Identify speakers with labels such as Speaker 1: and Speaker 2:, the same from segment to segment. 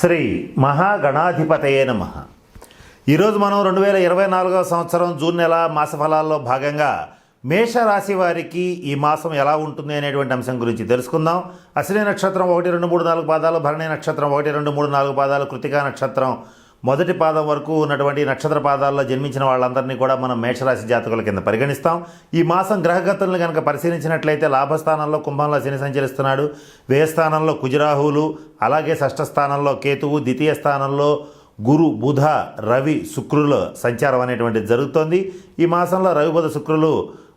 Speaker 1: శ్రీ మహాగణాధిపతయే నమ. ఈరోజు మనం రెండు వేల ఇరవై నాలుగవ సంవత్సరం జూన్ నెల మాస ఫలాల్లో భాగంగా మేషరాశి వారికి ఈ మాసం ఎలా ఉంటుంది అనేటువంటి అంశం గురించి తెలుసుకుందాం. అశ్విని నక్షత్రం ఒకటి రెండు మూడు నాలుగు పాదాలు భరణి నక్షత్రం ఒకటి రెండు మూడు నాలుగు పాదాలు కృతికా నక్షత్రం మొదటి పాదం వరకు ఉన్నటువంటి నక్షత్ర పాదాల్లో జన్మించిన వాళ్ళందరినీ కూడా మనం మేషరాశి జాతకుల కింద పరిగణిస్తాం. ఈ మాసం గ్రహగతులను కనుక పరిశీలించినట్లయితే లాభస్థానంలో కుంభంలో శని సంచరిస్తున్నాడు. వ్యయస్థానంలో కుజరాహువులు అలాగే షష్ఠ స్థానంలో కేతువు ద్వితీయ స్థానంలో గురు బుధ రవి శుక్రుల సంచారం అనేటువంటిది జరుగుతోంది. ఈ మాసంలో రవి బుధ శుక్రులు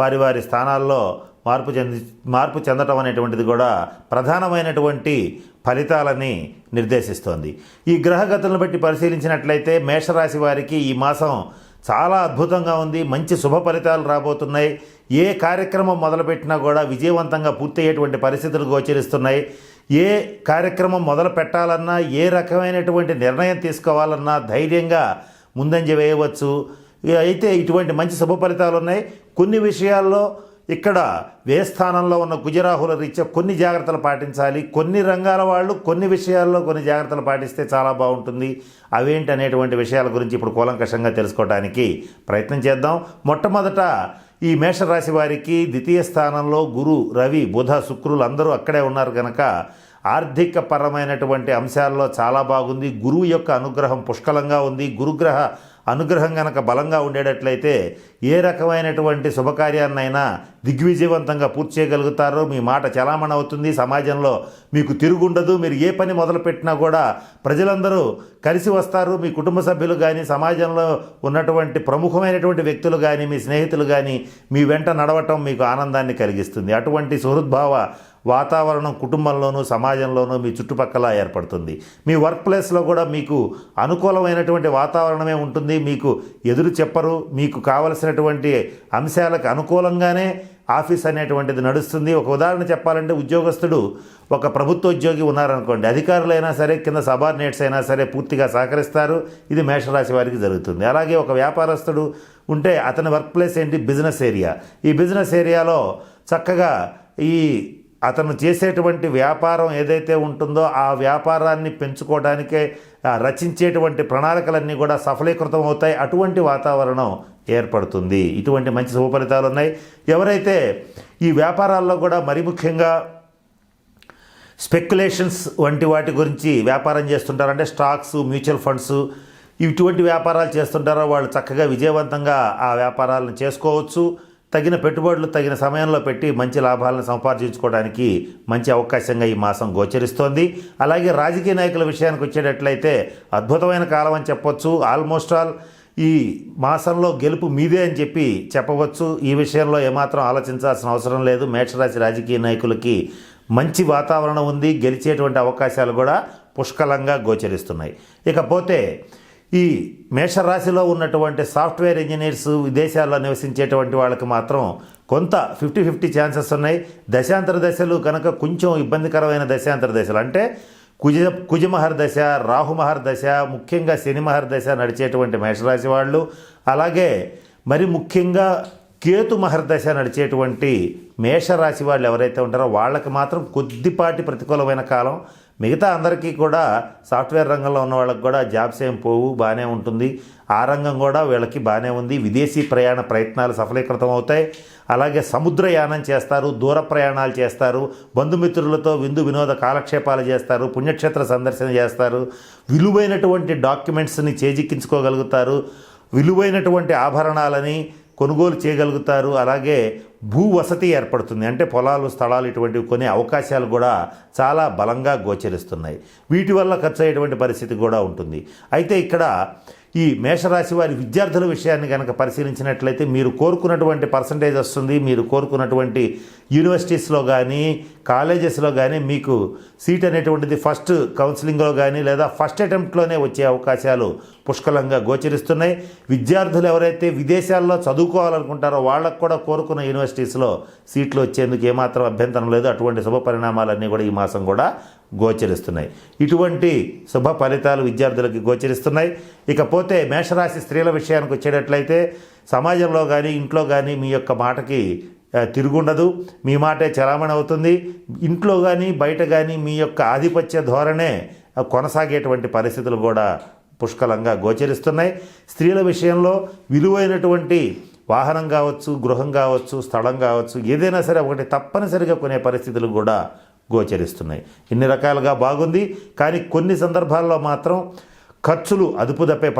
Speaker 1: వారి వారి స్థానాల్లో మార్పు చెంది మార్పు చెందటం అనేటువంటిది కూడా ప్రధానమైనటువంటి ఫలితాలని నిర్దేశిస్తోంది. ఈ గ్రహగతులను బట్టి పరిశీలించినట్లయితే మేషరాశి వారికి ఈ మాసం చాలా అద్భుతంగా ఉంది. మంచి శుభ ఫలితాలు రాబోతున్నాయి. ఏ కార్యక్రమం మొదలుపెట్టినా కూడా విజయవంతంగా పూర్తయ్యేటువంటి పరిస్థితులు గోచరిస్తున్నాయి. ఏ కార్యక్రమం మొదలు పెట్టాలన్నా ఏ రకమైనటువంటి నిర్ణయం తీసుకోవాలన్నా ధైర్యంగా ముందంజ వేయవచ్చు. అయితే ఇటువంటి మంచి శుభ ఫలితాలు ఉన్నాయి కొన్ని విషయాల్లో ఇక్కడ వ్యయస్థానంలో ఉన్న గుజరాహుల రీత్యా కొన్ని జాగ్రత్తలు పాటించాలి. కొన్ని రంగాల వాళ్ళు కొన్ని విషయాల్లో కొన్ని జాగ్రత్తలు పాటిస్తే చాలా బాగుంటుంది. అవేంటి అనేటువంటి విషయాల గురించి ఇప్పుడు కూలంకషంగా తెలుసుకోవడానికి ప్రయత్నం చేద్దాం. మొట్టమొదట ఈ మేషరాశి వారికి ద్వితీయ స్థానంలో గురు రవి బుధ శుక్రులు అందరూ అక్కడే ఉన్నారు కనుక ఆర్థిక పరమైనటువంటి అంశాల్లో చాలా బాగుంది. గురువు యొక్క అనుగ్రహం పుష్కలంగా ఉంది. గురుగ్రహ అనుగ్రహం కనుక బలంగా ఉండేటట్లయితే ఏ రకమైనటువంటి శుభకార్యాన్నైనా దిగ్విజయవంతంగా పూర్తి చేయగలుగుతారో మీ మాట చలామణి అవుతుంది. సమాజంలో మీకు తిరుగుండదు. మీరు ఏ పని మొదలుపెట్టినా కూడా ప్రజలందరూ కలిసి వస్తారు. మీ కుటుంబ సభ్యులు కానీ సమాజంలో ఉన్నటువంటి ప్రముఖమైనటువంటి వ్యక్తులు కానీ మీ స్నేహితులు కానీ మీ వెంట నడవటం మీకు ఆనందాన్ని కలిగిస్తుంది. అటువంటి సుహృద్భావ వాతావరణం కుటుంబంలోనూ సమాజంలోనూ మీ చుట్టుపక్కల ఏర్పడుతుంది. మీ వర్క్ ప్లేస్లో కూడా మీకు అనుకూలమైనటువంటి వాతావరణమే ఉంటుంది. మీకు ఎదురు చెప్పరు. మీకు కావలసినటువంటి అంశాలకు అనుకూలంగానే ఆఫీస్ అనేటువంటిది నడుస్తుంది. ఒక ఉదాహరణ చెప్పాలంటే ఉద్యోగస్తుడు ఒక ప్రభుత్వ ఉద్యోగి ఉన్నారనుకోండి. అధికారులైనా సరే కింద సబార్డినేట్స్ అయినా సరే పూర్తిగా సహకరిస్తారు. ఇది మేషరాశి వారికి జరుగుతుంది. అలాగే ఒక వ్యాపారస్తుడు ఉంటే అతని వర్క్ ప్లేస్ ఏంటి? Business area. ఈ బిజినెస్ ఏరియాలో చక్కగా ఈ అతను చేసేటువంటి వ్యాపారం ఏదైతే ఉంటుందో ఆ వ్యాపారాన్ని పెంచుకోవడానికే రచించేటువంటి ప్రణాళికలన్నీ కూడా సఫలీకృతం అవుతాయి. అటువంటి వాతావరణం ఏర్పడుతుంది. ఇటువంటి మంచి శుభ ఫలితాలు ఉన్నాయి. ఎవరైతే ఈ వ్యాపారాల్లో కూడా మరి ముఖ్యంగా స్పెక్యులేషన్స్ వంటి వాటి గురించి వ్యాపారం చేస్తుంటారంటే స్టాక్స్ మ్యూచువల్ ఫండ్స్ ఇటువంటి వ్యాపారాలు చేస్తుంటారో వాళ్ళు చక్కగా విజయవంతంగా ఆ వ్యాపారాలను చేసుకోవచ్చు. తగిన పెట్టుబడులు తగిన సమయంలో పెట్టి మంచి లాభాలను సంపాదించుకోవడానికి మంచి అవకాశంగా ఈ మాసం గోచరిస్తోంది. అలాగే రాజకీయ నాయకుల విషయానికి వచ్చేటట్లయితే అద్భుతమైన కాలం అని చెప్పొచ్చు. ఆల్మోస్ట్ ఆల్ ఈ మాసంలో గెలుపు మీదే అని చెప్పి చెప్పవచ్చు. ఈ విషయంలో ఏమాత్రం ఆలోచించాల్సిన అవసరం లేదు. మేషరాశి రాజకీయ నాయకులకి మంచి వాతావరణం ఉంది. గెలిచేటువంటి అవకాశాలు కూడా పుష్కలంగా గోచరిస్తున్నాయి. ఇకపోతే ఈ మేషరాశిలో ఉన్నటువంటి సాఫ్ట్వేర్ ఇంజనీర్స్ విదేశాల్లో నివసించేటువంటి వాళ్ళకి మాత్రం కొంత ఫిఫ్టీ ఫిఫ్టీ ఛాన్సెస్ ఉన్నాయి. దశాంతర దశలు కనుక కొంచెం ఇబ్బందికరమైన దశాంతర దశలు అంటే కుజ కుజమహర్ దశ రాహుమహర్ దశ ముఖ్యంగా శనిమహర్ దశ నడిచేటువంటి మేషరాశి వాళ్ళు అలాగే మరి ముఖ్యంగా కేతు మహర్దశ నడిచేటువంటి మేషరాశి వాళ్ళు ఎవరైతే ఉంటారో వాళ్ళకి మాత్రం కొద్దిపాటి ప్రతికూలమైన కాలం మిగతా అందరికీ కూడా సాఫ్ట్వేర్ రంగంలో ఉన్న వాళ్ళకి కూడా జాబ్స్ ఏం పోవు బాగానే ఉంటుంది. ఆ రంగం కూడా వీళ్ళకి బాగానే ఉంది. విదేశీ ప్రయాణ ప్రయత్నాలు సఫలీకృతం అవుతాయి. అలాగే సముద్రయానం చేస్తారు దూర ప్రయాణాలు చేస్తారు బంధుమిత్రులతో విందు వినోద కాలక్షేపాలు చేస్తారు పుణ్యక్షేత్ర సందర్శన చేస్తారు. విలువైనటువంటి డాక్యుమెంట్స్ని చేజిక్కించుకోగలుగుతారు. విలువైనటువంటి ఆభరణాలని కొనుగోలు చేయగలుగుతారు. అలాగే భూ వసతి ఏర్పడుతుంది. అంటే పొలాలు స్థలాలు ఇటువంటివి కొనే అవకాశాలు కూడా చాలా బలంగా గోచరిస్తున్నాయి. వీటి వల్ల ఖర్చు అయ్యేటువంటి పరిస్థితి కూడా ఉంటుంది. అయితే ఇక్కడ ఈ మేషరాశి వారి విద్యార్థుల విషయాన్ని కనుక పరిశీలించినట్లయితే మీరు కోరుకున్నటువంటి పర్సంటేజ్ వస్తుంది. మీరు కోరుకున్నటువంటి యూనివర్సిటీస్లో కానీ కాలేజెస్లో కానీ మీకు సీట్ అనేటువంటిది ఫస్ట్ కౌన్సిలింగ్లో కానీ లేదా ఫస్ట్ అటెంప్ట్లోనే వచ్చే అవకాశాలు పుష్కలంగా గోచరిస్తున్నాయి. విద్యార్థులు ఎవరైతే విదేశాల్లో చదువుకోవాలనుకుంటారో వాళ్ళకు కూడా కోరుకున్న యూనివర్సిటీస్లో సీట్లు వచ్చేందుకు ఏమాత్రం అభ్యంతరం లేదు. అటువంటి శుభ పరిణామాలన్నీ కూడా ఈ మాసం కూడా గోచరిస్తున్నాయి. ఇటువంటి శుభ ఫలితాలు విద్యార్థులకి గోచరిస్తున్నాయి. ఇకపోతే మేషరాశి స్త్రీల విషయానికి వచ్చేటట్లయితే సమాజంలో కానీ ఇంట్లో కానీ మీ యొక్క మాటకి తిరుగుండదు. మీ మాటే చలామణి అవుతుంది. ఇంట్లో కానీ బయట కానీ మీ యొక్క ఆధిపత్య ధోరణే కొనసాగేటువంటి పరిస్థితులు కూడా పుష్కలంగా గోచరిస్తున్నాయి. స్త్రీల విషయంలో విలువైనటువంటి వాహనం కావచ్చు గృహం కావచ్చు స్థలం కావచ్చు ఏదైనా సరే ఒకటి తప్పనిసరిగా కొనే పరిస్థితులు కూడా గోచరిస్తున్నాయి. ఇన్ని రకాలుగా బాగుంది కానీ కొన్ని సందర్భాల్లో మాత్రం ఖర్చులు అదుపు తప్పే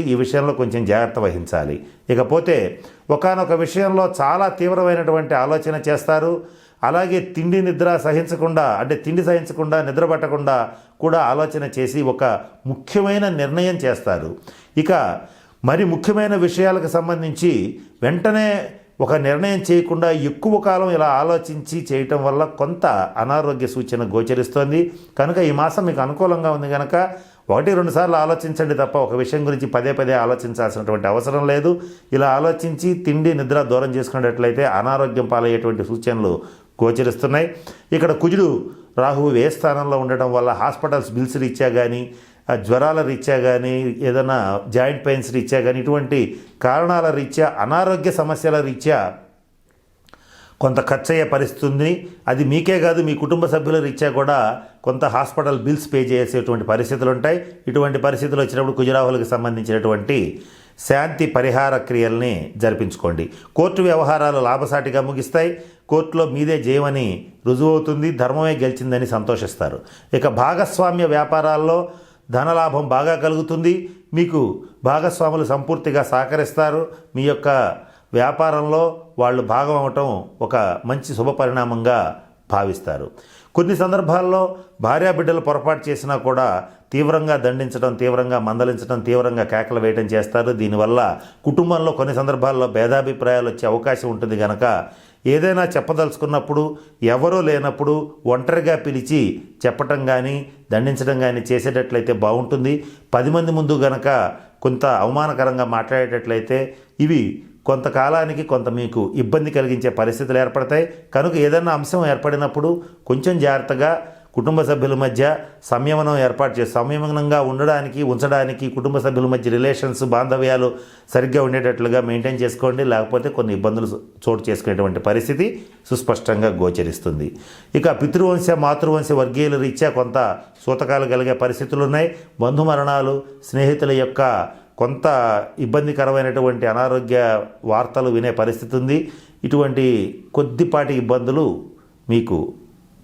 Speaker 1: ఈ విషయంలో కొంచెం జాగ్రత్త వహించాలి. ఇకపోతే ఒకానొక విషయంలో చాలా తీవ్రమైనటువంటి ఆలోచన చేస్తారు. అలాగే తిండి నిద్ర సహించకుండా అంటే తిండి సహించకుండా నిద్ర పట్టకుండా కూడా ఆలోచన చేసి ఒక ముఖ్యమైన నిర్ణయం చేస్తారు. ఇక మరి ముఖ్యమైన విషయాలకు సంబంధించి వెంటనే ఒక నిర్ణయం చేయకుండా ఎక్కువ కాలం ఇలా ఆలోచించి చేయటం వల్ల కొంత అనారోగ్య సూచన గోచరిస్తోంది. కనుక ఈ మాసం మీకు అనుకూలంగా ఉంది కనుక ఒకటి రెండు సార్లు ఆలోచించండి తప్ప ఒక విషయం గురించి పదే పదే ఆలోచించాల్సినటువంటి అవసరం లేదు. ఇలా ఆలోచించి తిండి నిద్ర దూరం చేసుకునేటట్లయితే అనారోగ్యం పాలయ్యేటువంటి సూచనలు గోచరిస్తున్నాయి. ఇక్కడ కుజుడు రాహువు ఏ స్థానంలో ఉండటం వల్ల హాస్పిటల్స్ బిల్స్ రీత్యా కానీ జ్వరాల రీత్యా కానీ ఏదైనా జాయింట్ పెయిన్స్ రీత్యా కానీ ఇటువంటి కారణాల రీత్యా అనారోగ్య సమస్యల రీత్యా కొంత ఖర్చు అయ్యే పరిస్థితుంది. అది మీకే కాదు మీ కుటుంబ సభ్యుల రీత్యా కూడా కొంత హాస్పిటల్ బిల్స్ పే చేసేటువంటి పరిస్థితులు ఉంటాయి ఇటువంటి పరిస్థితులు వచ్చినప్పుడు కుజరాహులకు సంబంధించినటువంటి శాంతి పరిహార క్రియల్ని జరిపించుకోండి. కోర్టు వ్యవహారాలు లాభసాటిగా ముగిస్తాయి. కోర్టులో మీదే జయమని రుజువవుతుంది ధర్మమే గెలిచిందని సంతోషిస్తారు. ఇక భాగస్వామ్య వ్యాపారాల్లో ధనలాభం బాగా కలుగుతుంది. మీకు భాగస్వాములు సంపూర్తిగా సహకరిస్తారు. మీ యొక్క వ్యాపారంలో వాళ్ళు భాగం అవటం ఒక మంచి శుభ పరిణామంగా భావిస్తారు. కొన్ని సందర్భాల్లో భార్యాబిడ్డలు పొరపాటు చేసినా కూడా తీవ్రంగా దండించడం తీవ్రంగా మందలించడం తీవ్రంగా కేకలు వేయటం చేస్తారు. దీనివల్ల కుటుంబంలో కొన్ని సందర్భాల్లో భేదాభిప్రాయాలు వచ్చే అవకాశం ఉంటుంది కనుక ఏదైనా చెప్పదలుచుకున్నప్పుడు ఎవరూ లేనప్పుడు ఒంటరిగా పిలిచి చెప్పటం కానీ దండించడం కానీ చేసేటట్లయితే బాగుంటుంది. పది మంది ముందు గనక కొంత అవమానకరంగా మాట్లాడేటట్లయితే ఇవి కొంతకాలానికి కొంత మీకు ఇబ్బంది కలిగించే పరిస్థితులు ఏర్పడతాయి. కనుక ఏదైనా అంశం ఏర్పడినప్పుడు కొంచెం జాగ్రత్తగా కుటుంబ సభ్యుల మధ్య సంయమనం ఏర్పాటు చేసి సంయమనంగా ఉండడానికి ఉంచడానికి కుటుంబ సభ్యుల మధ్య రిలేషన్స్ బాంధవ్యాలు సరిగ్గా ఉండేటట్లుగా మెయింటైన్ చేసుకోండి. లేకపోతే కొన్ని ఇబ్బందులు చోటు చేసుకునేటువంటి పరిస్థితి సుస్పష్టంగా గోచరిస్తుంది. ఇక పితృవంశ మాతృవంశ వర్గీయుల రీత్యా కొంత సూతకాలు కలిగే పరిస్థితులు ఉన్నాయి. బంధుమరణాలు స్నేహితుల యొక్క కొంత ఇబ్బందికరమైనటువంటి అనారోగ్య వార్తలు వినే పరిస్థితి ఉంది. ఇటువంటి కొద్దిపాటి ఇబ్బందులు మీకు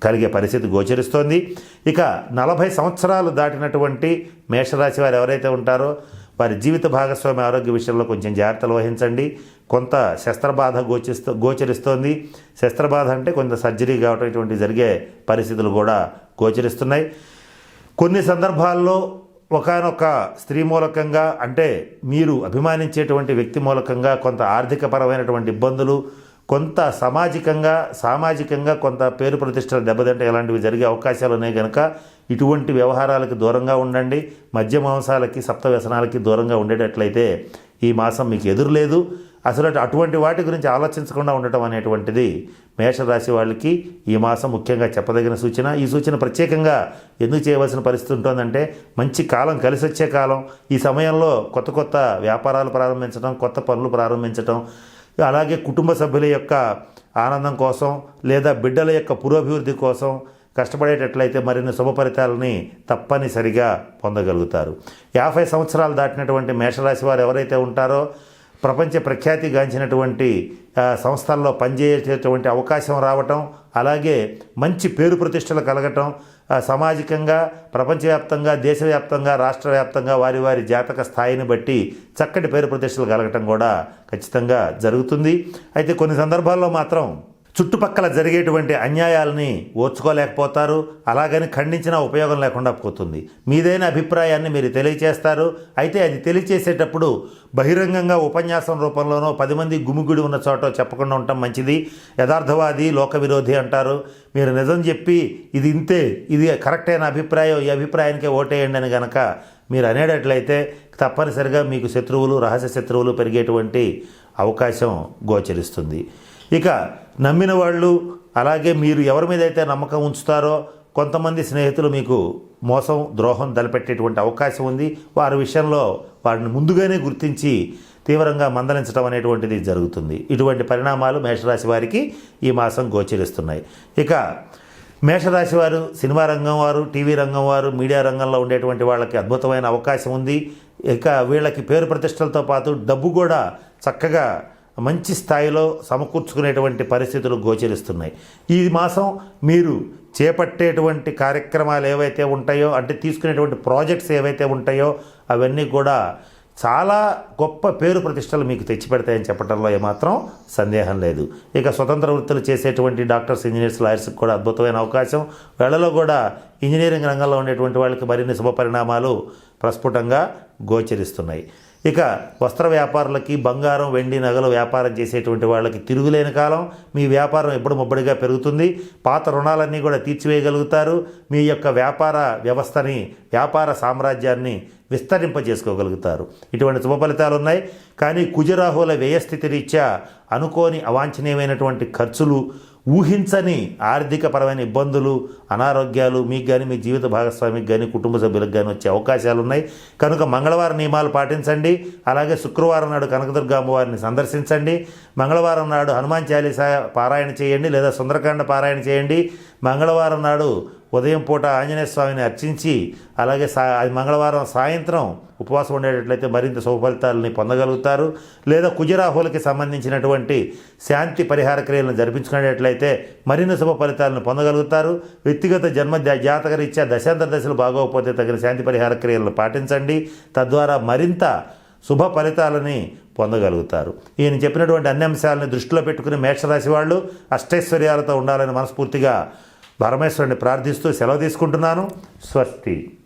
Speaker 1: కలిగే పరిస్థితి గోచరిస్తోంది. ఇక నలభై సంవత్సరాలు దాటినటువంటి మేషరాశి వారు ఎవరైతే ఉంటారో వారి జీవిత భాగస్వామి ఆరోగ్య విషయంలో కొంచెం జాగ్రత్తలు వహించండి. కొంత శస్త్రబాధ గోచిస్తూ గోచరిస్తోంది. శస్త్రబాధ అంటే కొంత సర్జరీ కావటం ఇటువంటి జరిగే పరిస్థితులు కూడా గోచరిస్తున్నాయి. కొన్ని సందర్భాల్లో ఒకనొక స్త్రీ మూలకంగా అంటే మీరు అభిమానించేటువంటి వ్యక్తి మూలకంగా కొంత ఆర్థికపరమైనటువంటి ఇబ్బందులు కొంత సామాజికంగా సామాజికంగా కొంత పేరు ప్రతిష్టలు దెబ్బతింటే ఇలాంటివి జరిగే అవకాశాలు ఉన్నాయి కనుక ఇటువంటి వ్యవహారాలకు దూరంగా ఉండండి. మద్య మాంసాలకి సప్త వ్యసనాలకి దూరంగా ఉండేటట్లయితే ఈ మాసం మీకు ఎదురు లేదు. అసలు అటువంటి వాటి గురించి ఆలోచించకుండా ఉండటం అనేటువంటిది మేషరాశి వాళ్ళకి ఈ మాసం ముఖ్యంగా చెప్పదగిన సూచన. ఈ సూచన ప్రత్యేకంగా ఎందుకు చేయవలసిన పరిస్థితి ఉంటుందంటే మంచి కాలం కలిసి వచ్చే కాలం. ఈ సమయంలో కొత్త కొత్త వ్యాపారాలు ప్రారంభించడం కొత్త పనులు ప్రారంభించడం అలాగే కుటుంబ సభ్యుల యొక్క ఆనందం కోసం లేదా బిడ్డల యొక్క పురోభివృద్ధి కోసం కష్టపడేటట్లయితే మరిన్ని శుభ ఫలితాలని తప్పనిసరిగా పొందగలుగుతారు. యాభై సంవత్సరాలు దాటినటువంటి మేషరాశి వారు ఎవరైతే ఉంటారో ప్రపంచ ప్రఖ్యాతిగాంచినటువంటి గాంచినటువంటి సంస్థల్లో పనిచేసేటువంటి అవకాశం రావటం అలాగే మంచి పేరు ప్రతిష్టలు కలగటం సామాజికంగా ప్రపంచవ్యాప్తంగా దేశవ్యాప్తంగా రాష్ట్ర వ్యాప్తంగా వారి వారి జాతక స్థాయిని బట్టి చక్కటి పేరు ప్రతిష్టలు కలగటం కూడా ఖచ్చితంగా జరుగుతుంది. అయితే కొన్ని సందర్భాల్లో మాత్రం చుట్టుపక్కల జరిగేటువంటి అన్యాయాలని ఓర్చుకోలేకపోతారు అలాగని ఖండించినా ఉపయోగం లేకుండా పోతుంది. మీదైన అభిప్రాయాన్ని మీరు తెలియచేస్తారు. అయితే అది తెలియచేసేటప్పుడు బహిరంగంగా ఉపన్యాసం రూపంలోనో పది మంది గుమిగుడి ఉన్న చోట చెప్పకుండా ఉండటం మంచిది. యథార్థవాది లోక విరోధి అంటారు. మీరు నిజం చెప్పి ఇది ఇంతే ఇది కరెక్ట్ అయిన అభిప్రాయం ఈ అభిప్రాయానికే ఓటేయండి అని గనక మీరు అనేటట్లయితే తప్పనిసరిగా మీకు శత్రువులు రహస్య శత్రువులు పెరిగేటువంటి అవకాశం గోచరిస్తుంది. ఇక నమ్మిన వాళ్ళు అలాగే మీరు ఎవరి మీద అయితే నమ్మకం ఉంచుతారో కొంతమంది స్నేహితులు మీకు మోసం ద్రోహం తలపెట్టేటువంటి అవకాశం ఉంది. వారి విషయంలో వారిని ముందుగానే గుర్తించి తీవ్రంగా మందలించడం అనేటువంటిది జరుగుతుంది. ఇటువంటి పరిణామాలు మేషరాశి వారికి ఈ మాసం గోచరిస్తున్నాయి. ఇక మేషరాశి వారు సినిమా రంగం వారు టీవీ రంగం వారు మీడియా రంగంలో ఉండేటువంటి వాళ్ళకి అద్భుతమైన అవకాశం ఉంది. ఇక వీళ్ళకి పేరు ప్రతిష్టలతో పాటు డబ్బు కూడా చక్కగా మంచి స్థాయిలో సమకూర్చుకునేటువంటి పరిస్థితులు గోచరిస్తున్నాయి. ఈ మాసం మీరు చేపట్టేటువంటి కార్యక్రమాలు ఏవైతే ఉంటాయో అంటే తీసుకునేటువంటి ప్రాజెక్ట్స్ ఏవైతే ఉంటాయో అవన్నీ కూడా చాలా గొప్ప పేరు ప్రతిష్టలు మీకు తెచ్చిపెడతాయని చెప్పడంలో ఏమాత్రం సందేహం లేదు. ఇక స్వతంత్ర వృత్తులు చేసేటువంటి డాక్టర్స్ ఇంజనీర్స్ లాయర్స్కి కూడా అద్భుతమైన అవకాశం. వేళలో కూడా ఇంజనీరింగ్ రంగంలో ఉండేటువంటి వాళ్ళకి మరిన్ని శుభ పరిణామాలు ప్రస్ఫుటంగా గోచరిస్తున్నాయి. ఇక వస్త్ర వ్యాపారులకి బంగారం వెండి నగలు వ్యాపారం చేసేటువంటి వాళ్ళకి తిరుగులేని కాలం. మీ వ్యాపారం ఎప్పుడు ముబ్బడిగా పెరుగుతుంది. పాత రుణాలన్నీ కూడా తీర్చివేయగలుగుతారు. మీ యొక్క వ్యాపార వ్యవస్థని వ్యాపార సామ్రాజ్యాన్ని విస్తరింపజేసుకోగలుగుతారు. ఇటువంటి శుభ ఫలితాలు ఉన్నాయి. కానీ కుజరాహుల వ్యయస్థితి రీత్యా అనుకోని అవాంఛనీయమైనటువంటి ఖర్చులు ఊహించని ఆర్థికపరమైన ఇబ్బందులు అనారోగ్యాలు మీకు కానీ మీ జీవిత భాగస్వామికి కానీ కుటుంబ సభ్యులకు కానీ వచ్చే అవకాశాలు ఉన్నాయి. కనుక మంగళవారం నియమాలు పాటించండి. అలాగే శుక్రవారం నాడు కనకదుర్గ అమ్మవారిని సందర్శించండి. మంగళవారం నాడు హనుమాన్ చాలీసా పారాయణ చేయండి లేదా సుందరకాండ పారాయణ చేయండి. మంగళవారం నాడు ఉదయం పూట ఆంజనేయ స్వామిని అర్చించి అలాగే సా అది మంగళవారం సాయంత్రం ఉపవాసం ఉండేటట్లయితే మరింత శుభ ఫలితాలని పొందగలుగుతారు. లేదా కుజరాహులకి సంబంధించినటువంటి శాంతి పరిహార క్రియలను జరిపించుకునేటట్లయితే మరిన్ని శుభ ఫలితాలను పొందగలుగుతారు. వ్యక్తిగత జన్మ జా- దశాంతర దశలు బాగోకపోతే తగిన శాంతి పరిహార క్రియలను పాటించండి. తద్వారా మరింత శుభ ఫలితాలని పొందగలుగుతారు. ఈయన చెప్పినటువంటి అన్ని అంశాలని దృష్టిలో పెట్టుకుని మేషరాశి వాళ్ళు అష్టైశ్వర్యాలతో ఉండాలని మనస్ఫూర్తిగా పరమేశ్వరుని ప్రార్థిస్తూ సెలవు తీసుకుంటున్నాను. స్వస్తి.